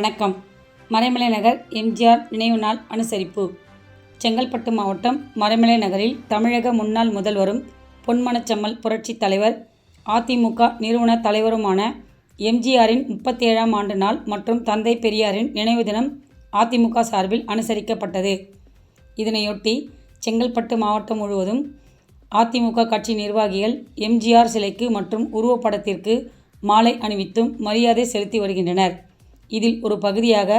வணக்கம். மறைமலை நகர் எம்ஜிஆர் நினைவு நாள் அனுசரிப்பு. செங்கல்பட்டு மாவட்டம் மறைமலை நகரில் தமிழக முன்னாள் முதல்வரும் பொன்மனச்சம்மல் புரட்சித் தலைவர் அதிமுக நிறுவன தலைவருமான எம்ஜிஆரின் முப்பத்தி ஏழாம் ஆண்டு நாள் மற்றும் தந்தை பெரியாரின் நினைவு தினம் அதிமுக சார்பில் அனுசரிக்கப்பட்டது. இதனையொட்டி செங்கல்பட்டு மாவட்டம் முழுவதும் அதிமுக கட்சி நிர்வாகிகள் எம்ஜிஆர் சிலைக்கு மற்றும் உருவப்படத்திற்கு மாலை அணிவித்தும் மரியாதை செலுத்தி வருகின்றனர். இதில் ஒரு பகுதியாக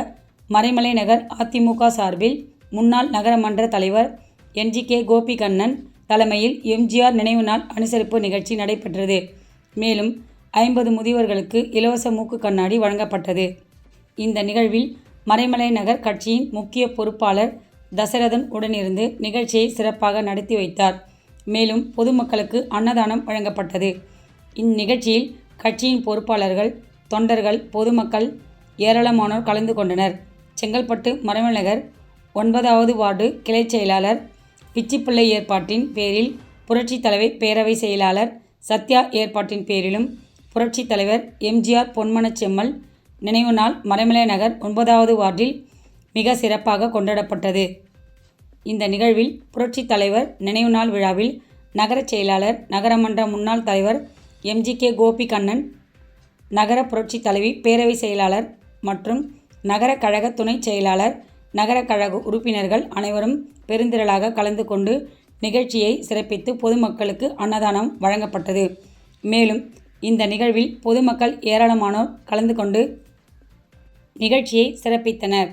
மறைமலை நகர் அதிமுக சார்பில் முன்னாள் நகரமன்ற தலைவர் என்ஜிகே கோபிகண்ணன் தலைமையில் எம்ஜிஆர் நினைவு நாள் அனுசரிப்பு நிகழ்ச்சி நடைபெற்றது. மேலும் ஐம்பது முதியவர்களுக்கு இலவச மூக்கு கண்ணாடி வழங்கப்பட்டது. இந்த நிகழ்வில் மறைமலை நகர் கட்சியின் முக்கிய பொறுப்பாளர் தசரதன் உடனிருந்து நிகழ்ச்சியை சிறப்பாக நடத்தி வைத்தார். மேலும் பொதுமக்களுக்கு அன்னதானம் வழங்கப்பட்டது. இந்நிகழ்ச்சியில் கட்சியின் பொறுப்பாளர்கள் தொண்டர்கள் பொதுமக்கள் ஏராளமானோர் கலந்து கொண்டனர். செங்கல்பட்டு மறைமலை நகர் ஒன்பதாவது வார்டு கிளைச் செயலாளர் பிச்சிப்பிள்ளை ஏற்பாட்டின் பேரில் புரட்சித் தலைவர் பேரவை செயலாளர் சத்யா ஏற்பாட்டின் பேரிலும் புரட்சித் தலைவர் எம்ஜிஆர் பொன்மனச்செம்மல் நினைவு நாள் மறைமலை நகர் ஒன்பதாவது வார்டில் மிக சிறப்பாக கொண்டாடப்பட்டது. இந்த நிகழ்வில் புரட்சித் தலைவர் நினைவு நாள் விழாவில் நகரச் செயலாளர் நகரமன்ற முன்னாள் தலைவர் எம்ஜிகே கோபிகண்ணன் நகர புரட்சி தலைவி பேரவை செயலாளர் மற்றும் நகர கழக துணைச் செயலாளர் நகர கழக உறுப்பினர்கள் அனைவரும் பெருந்திரளாக கலந்து கொண்டு நிகழ்ச்சியை சிறப்பித்து பொதுமக்களுக்கு அன்னதானம் வழங்கப்பட்டது. மேலும் இந்த நிகழ்வில் பொதுமக்கள் ஏராளமானோர் கலந்து கொண்டு நிகழ்ச்சியை சிறப்பித்தனர்.